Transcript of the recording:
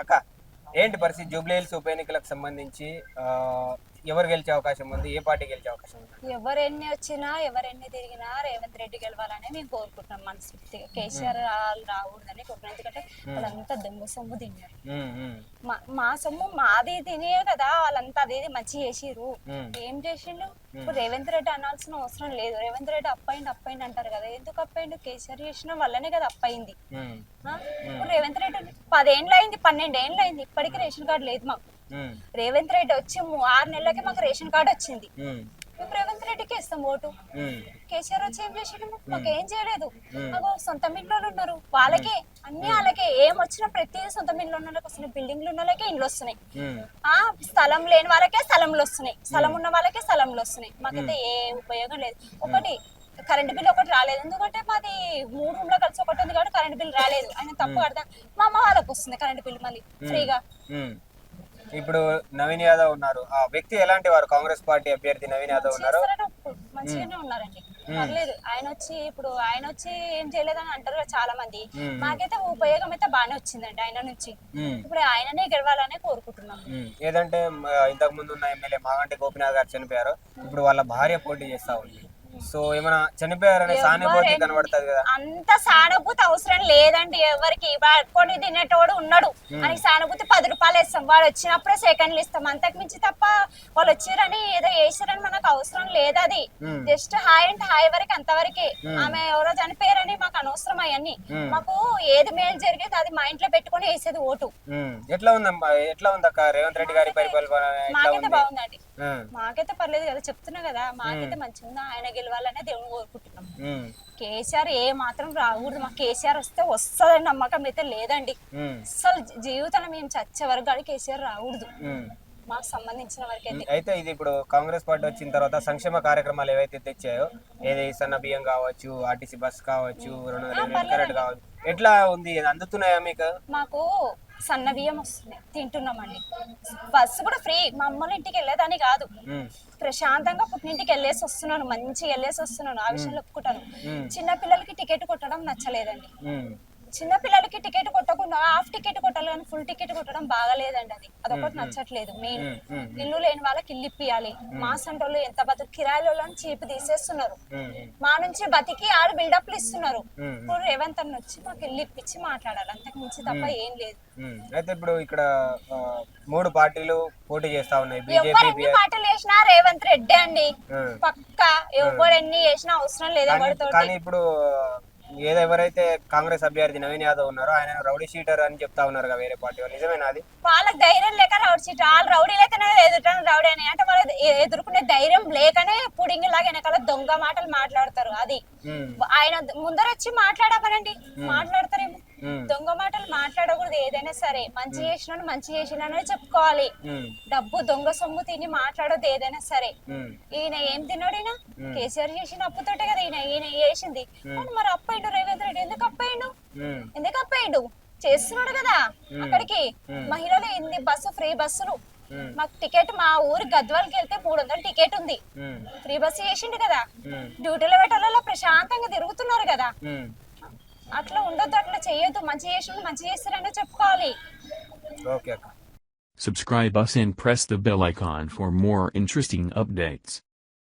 అక్క. ఏంటి పరిస్థితి? జూబ్లీ హిల్స్ ఉప ఎన్నికలకు సంబంధించి ఎవరు గెలిచే అవకాశం ఉంది? ఏ పార్టీ గెలిచే అవకాశం ఉంది? ఎవరెన్ని వచ్చినా ఎవరెన్ని తిరిగినా రేవంత్ రెడ్డి గెలవాలని మేము కోరుకుంటున్నాం మనస్ఫూర్తిగా. కేసీఆర్ రా- రాకూడదని కోరుకుంటున్నాం ఎందుకంటే వాళ్ళంతా దొంగ సొమ్ము తిన్నారు. మా సొమ్ము మాది తినే కదా వాళ్ళంతా అది ఇది మంచి చేసిర్రు. ఉమ్, ఏం చేసిండు? ఇప్పుడు రేవంత్ రెడ్డి అనాల్సిన అవసరం లేదు. రేవంత్ రెడ్డి అప్పయింది అప్పయింది అంటారు కదా. ఎందుకు అప్పయిండు? కేసీఆర్ చేసిన వల్లనే కదా అప్పయింది. రేవంత్ రెడ్డి పదేండ్లు అయింది పన్నెండు ఏండ్లు అయింది ఇప్పటికీ రేషన్ కార్డు లేదు మాకు. రేవంత్ రెడ్డి వచ్చి ఆరు నెలలకి మాకు రేషన్ కార్డు వచ్చింది. మేము. రేవంత్ రెడ్డికి ఇస్తాం ఓటు. కేసీఆర్ వచ్చి ఏం చేసిండు? మాకు ఏం చేయలేదు. మాకు సొంత మిల్లులు ఉన్నారు. వాళ్ళకే అన్ని వాళ్ళకే. ఏం వచ్చినా ప్రతి సొంత మిల్లు ఉన్న వాళ్ళకి వస్తున్నాయి. బిల్డింగ్లు ఉన్న వాళ్ళకే ఇండ్లు వస్తున్నాయి. ఆ స్థలం లేని వాళ్ళకే స్థలంలు వస్తున్నాయి. స్థలం ఉన్న వాళ్ళకే స్థలంలు వస్తున్నాయి. మాకైతే ఏ ఉపయోగం లేదు. ఒకటి కరెంట్ బిల్ ఒకటి రాలేదు. ఎందుకంటే మాది మూడు రూమ్లో కలిసి ఒకటి ఉంది కాబట్టి కరెంట్ బిల్ రాలేదు. ఆయన తప్పు కడతా. మా అమ్మ వాళ్ళకి వస్తుంది కరెంట్ బిల్ మళ్ళీ ఫ్రీగా. ఇప్పుడు నవీన్ యాదవ్ ఉన్నారు. ఆ వ్యక్తి ఎలాంటి వారు? కాంగ్రెస్ పార్టీ అభ్యర్థి నవీన్ యాదవ్ ఉన్నారు. మంచిగానే ఉన్నారండి. పర్లేదు. ఆయన వచ్చి ఇప్పుడు ఆయన వచ్చి ఏం చేయలేదని అంటారు చాలా మంది. మాకైతే ఉపయోగం అయితే బాగానే వచ్చిందండి ఆయన నుంచి. ఇప్పుడు ఆయననే గెలవాలనే కోరుకుంటున్నాం. ఏదంటే ఇంతకు ముందు ఉన్న ఎమ్మెల్యే మాగంటి గోపినాథ్ గారు చనిపోయారు. ఇప్పుడు వాళ్ళ భార్య పోటీ చేస్తా ఉంది. సో ఏమైనా చనిపోయారనే సానుభూతి కనబడుతుంది కదా? అంత సానుభూతి అవసరం లేదండి. ఎవరికి పట్టుకొని తినేటోడు ఉన్నాడు. అని సానుభూతి పది రూపాయలు ఇస్తాం. వాడు వచ్చినప్పుడే సెకండ్లు ఇస్తాం. అంతకు మించి తప్ప వాళ్ళు వచ్చిరని ఏదో చేసారని మనకు అవసరం లేదు అది. జస్ట్ హాయ్ అంటే హాయ్ వరకు అంతవరకే. ఆమె ఎవరో చనిపోయారని మాకు అనవసరం అవన్నీ. మాకు ఏది మేలు జరిగేది అది మా ఇంట్లో పెట్టుకొని వేసేది ఓటు. ఎట్లా ఉందమ్మా? ఎట్లా ఉంది అక్క రేవంత్ రెడ్డి గారి పరిపాలన మాకైతే బాగుందండి. మాకైతే పర్లేదు కదా చెప్తున్నా కదా మాకైతే మంచిగా ఉంది ఆయన గెలవాలనే దేవుని కోరుకుంటున్నాం. కేసీఆర్ ఏ మాత్రం రాకూడదు మాకు కేసీఆర్ వస్తే వస్తుందని నమ్మకం అయితే లేదండి. అసలు జీవితంలో మేము చచ్చే వరకు కేసీఆర్ రాకూడదు. మాకు సంబంధించిన వరకు అయితే ఇది ఇప్పుడు కాంగ్రెస్ పార్టీ వచ్చిన తర్వాత సంక్షేమ కార్యక్రమాలు ఏవైతే తెచ్చాయో ఏది సన్న బియ్యం కావచ్చు ఆర్టీసీ బస్ కావచ్చు రెండు వందల యూనిట్ కరెంట్ కావచ్చు ఎట్లా ఉంది? అందుతున్నాయా మీకు? మాకు సన్న బియ్యం వస్తున్నాయి తింటున్నామండి. బస్సు కూడా ఫ్రీ మా అమ్మల ఇంటికి వెళ్ళేదని కాదు. ప్రశాంతంగా పుట్టినింటికి వెళ్ళేసి వస్తున్నాను మంచిగా వెళ్ళేసి వస్తున్నాను ఆ విషయంలో ఒప్పుకుంటాను. చిన్న పిల్లలకి టికెట్ కొట్టడం నచ్చలేదండి. చిన్న పిల్లలకి టికెట్ కొట్టకుండా హాఫ్ టికెట్ కొట్టాలి కానీ ఫుల్ టికెట్ కొట్టడం బాగాలేదండి అది. అదొకటి నచ్చట్లేదు. మెయిన్ ఇల్లు లేని వాళ్ళకి ఇల్లు ఇప్పియాలి. మా సంటోళ్ళు ఎంత బతుకు కిరాయిలలో చీపు తీసేస్తున్నారు. మా నుంచి బతికి ఆడు బిల్డప్లు ఇస్తున్నారు. ఇప్పుడు రేవంత్ అన్న వచ్చి మాకు ఇల్లు ఇప్పించి మాట్లాడాలి. అంతకు మించి తప్ప ఏం లేదు. అయితే ఇప్పుడు ఇక్కడ మూడు పార్టీలు పోటీ చేస్తా ఉన్నాయి. ఎవరు ఎన్ని పాటలు వేసినా రేవంత్ రెడ్డి అండి. పక్క ఎవరు ఎన్ని వేసినా అవసరం లేదు ఎవరితో కానీ ఇప్పుడు ఏదో ఎవరైతే కాంగ్రెస్ అభ్యర్థి నవీన్ యాదవ్ ఉన్నారో ఆయన రౌడీ షీటర్ అని చెప్తా ఉన్నారు కదా వేరే పార్టీ వాళ్ళు నిజమేనా అది? వాళ్ళకి ధైర్యం లేక రౌడీ సీట్ వాళ్ళు రౌడీ లేకనే ఎదుటాను రౌడీ అని. అంటే వాళ్ళు ఎదుర్కొనే ధైర్యం లేకనే పుడింగి లాగా వెనకాల దొంగ మాటలు మాట్లాడతారు. అది ఆయన ముందర వచ్చి మాట్లాడమనండి మాట్లాడతారేమో. దొంగ మాటలు మాట్లాడకూడదు ఏదైనా సరే. మంచి చేసినాను మంచి చేసినానే చెప్పుకోవాలి. డబ్బు దొంగ సొమ్ము తిని మాట్లాడొద్దు ఏదైనా సరే. ఈయన ఏం తిన్నాడు ఈయన? కేసీఆర్ చేసిన అప్పుతోటే కదా ఈయన ఈయన చేసింది. మరి అప్పయిండు రేవంత్ రెడ్డి? ఎందుకు అప్పయిండు ఎందుకు అప్పయిండు చేస్తున్నాడు కదా అక్కడికి. మహిళలు ఎన్ని బస్సు ఫ్రీ బస్సులు. మాకు టికెట్ మా ఊరు గద్వాలకి వెళ్తే మూడు వందల టికెట్ ఉంది. ఫ్రీ బస్సు చేసిండు కదా. డ్యూటీలో పెట్టాలలో ప్రశాంతంగా తిరుగుతున్నారు కదా. అట్లా ఉండొద్దు అట్లా చేయొద్దు మంచి చేసిన మంచి చేస్తారనే చెప్పుకోవాలి ఓకే అక్క Subscribe us and press the bell icon for more interesting updates.